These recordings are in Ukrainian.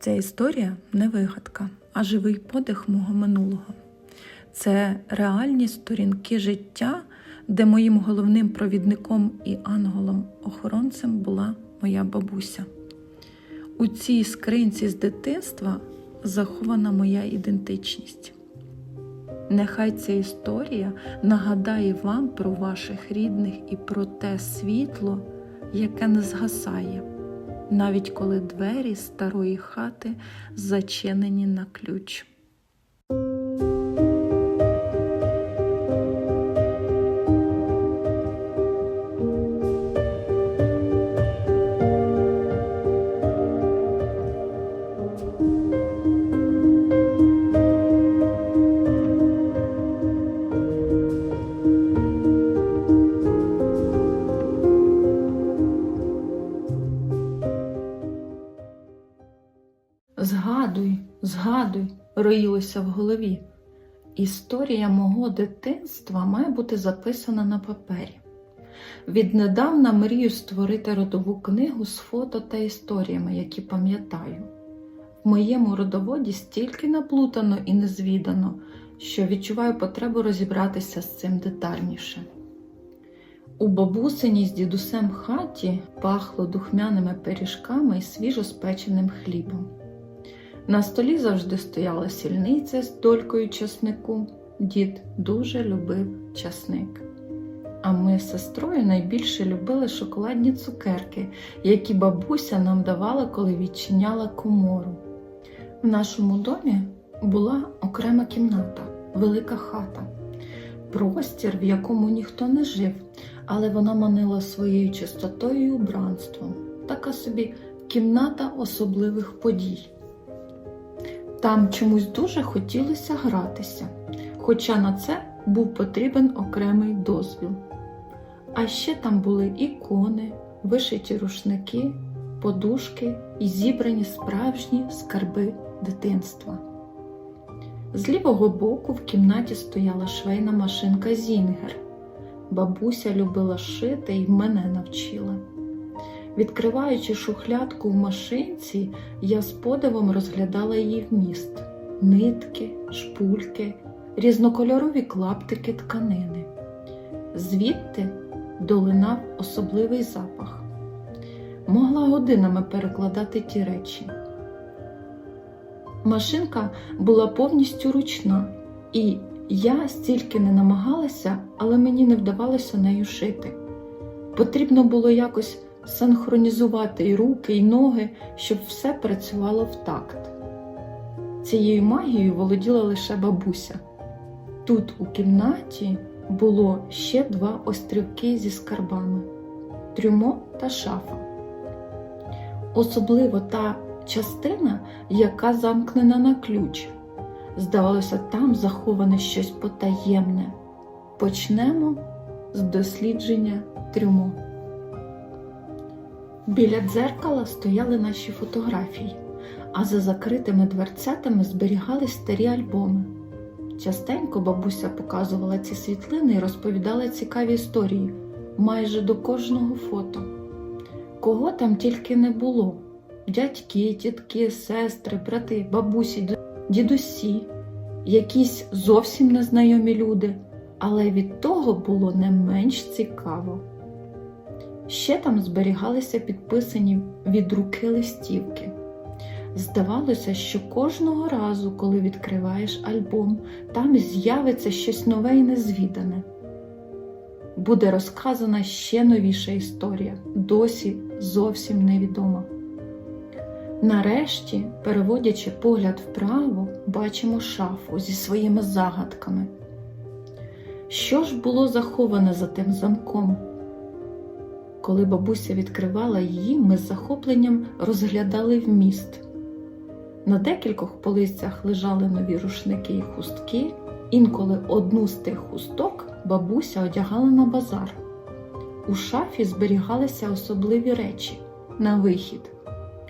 Ця історія не вигадка, а живий подих мого минулого. Це реальні сторінки життя, де моїм головним провідником і ангелом-охоронцем була моя бабуся. У цій скринці з дитинства захована моя ідентичність. Нехай ця історія нагадає вам про ваших рідних і про те світло, яке не згасає, навіть коли двері старої хати зачинені на ключ. Згадуй, згадуй, роїлося в голові. Історія мого дитинства має бути записана на папері. Віднедавна мрію створити родову книгу з фото та історіями, які пам'ятаю. В моєму родоводі стільки наплутано і незвідано, що відчуваю потребу розібратися з цим детальніше. У бабусиній з дідусем хаті пахло духмяними пиріжками і свіжоспеченим хлібом. На столі завжди стояла сільниця з долькою часнику. Дід дуже любив часник. А ми з сестрою найбільше любили шоколадні цукерки, які бабуся нам давала, коли відчиняла комору. В нашому домі була окрема кімната, велика хата, простір, в якому ніхто не жив, але вона манила своєю чистотою і убранством. Така собі кімната особливих подій. Там чомусь дуже хотілося гратися, хоча на це був потрібен окремий дозвіл. А ще там були ікони, вишиті рушники, подушки і зібрані справжні скарби дитинства. З лівого боку в кімнаті стояла швейна машинка Зінгер. Бабуся любила шити і мене навчила. Відкриваючи шухлядку в машинці, я з подивом розглядала її вміст: нитки, шпульки, різнокольорові клаптики тканини. Звідти долинав особливий запах. Могла годинами перекладати ті речі. Машинка була повністю ручна, і я стільки не намагалася, але мені не вдавалося нею шити. Потрібно було якось синхронізувати і руки, і ноги, щоб все працювало в такт. Цією магією володіла лише бабуся. Тут, у кімнаті, було ще два острівки зі скарбами трюмо та шафа. Особливо та частина, яка замкнена на ключ. Здавалося, там заховане щось потаємне. Почнемо з дослідження трюмо. Біля дзеркала стояли наші фотографії, а за закритими дверцятами зберігались старі альбоми. Частенько бабуся показувала ці світлини і розповідала цікаві історії майже до кожного фото. Кого там тільки не було: дядьки, тітки, сестри, брати, бабусі, дідусі, якісь зовсім незнайомі люди, але від того було не менш цікаво. Ще там зберігалися підписані від руки листівки. Здавалося, що кожного разу, коли відкриваєш альбом, там з'явиться щось нове і незвідане. Буде розказана ще новіша історія, досі зовсім невідома. Нарешті, переводячи погляд вправо, бачимо шафу зі своїми загадками. Що ж було заховане за тим замком? Коли бабуся відкривала її, ми з захопленням розглядали вміст. На декількох полицях лежали нові рушники і хустки, інколи одну з тих хусток бабуся одягала на базар. У шафі зберігалися особливі речі на вихід.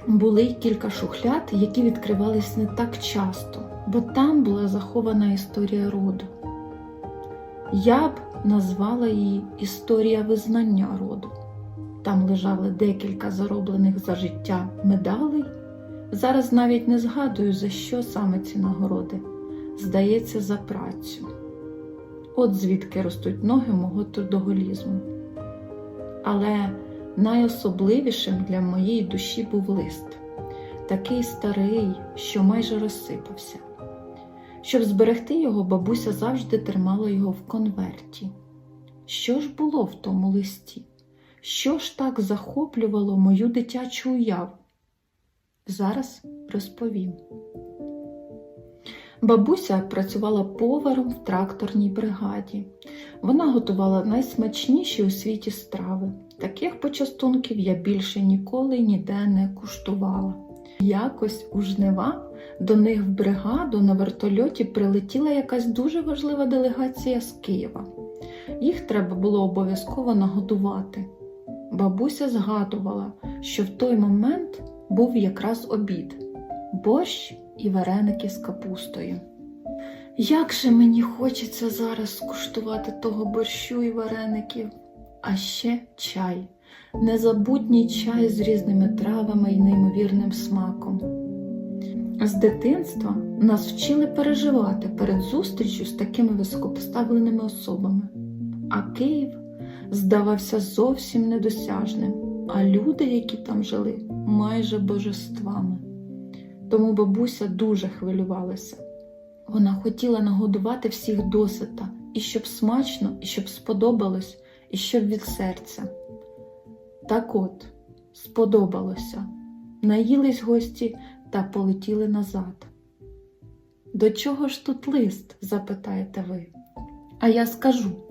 Були й кілька шухляд, які відкривались не так часто, бо там була захована історія роду. Я б назвала її Історія визнання роду. Там лежали декілька зароблених за життя медалей, Зараз навіть не згадую, за що саме ці нагороди. Здається, за працю. От звідки ростуть ноги мого трудоголізму. Але найособливішим для моєї душі був лист, такий старий, що майже розсипався. Щоб зберегти його, бабуся завжди тримала його в конверті. Що ж було в тому листі? Що ж так захоплювало мою дитячу уяву? Зараз розповім. Бабуся працювала поваром в тракторній бригаді. Вона готувала найсмачніші у світі страви. Таких почастунків я більше ніколи ніде не куштувала. Якось у жнива до них в бригаду на вертольоті прилетіла якась дуже важлива делегація з Києва. Їх треба було обов'язково нагодувати. Бабуся згадувала, що в той момент був якраз обід борщ і вареники з капустою. Як же мені хочеться зараз скуштувати того борщу і вареників, а ще чай, незабутній чай з різними травами і неймовірним смаком. З дитинства нас вчили переживати перед зустрічю з такими високопоставленими особами, а Київ здавався зовсім недосяжним, а люди, які там жили, майже божествами. Тому бабуся дуже хвилювалася. Вона хотіла нагодувати всіх досита, і щоб смачно, і щоб сподобалось, і щоб від серця. Так от, сподобалося. Наїлись гості та полетіли назад. До чого ж тут лист? запитаєте ви. А я скажу.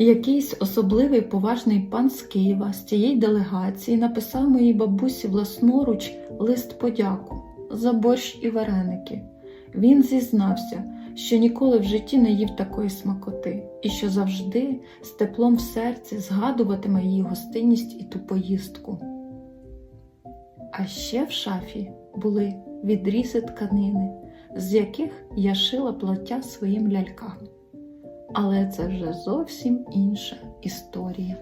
Якийсь особливий поважний пан з Києва з цієї делегації написав моїй бабусі власноруч лист подяку за борщ і вареники. Він зізнався, що ніколи в житті не їв такої смакоти, і що завжди з теплом в серці згадуватиме її гостинність і ту поїздку. А ще в шафі були відрізи тканини, з яких я шила плаття своїм лялькам. Але це вже зовсім інша історія.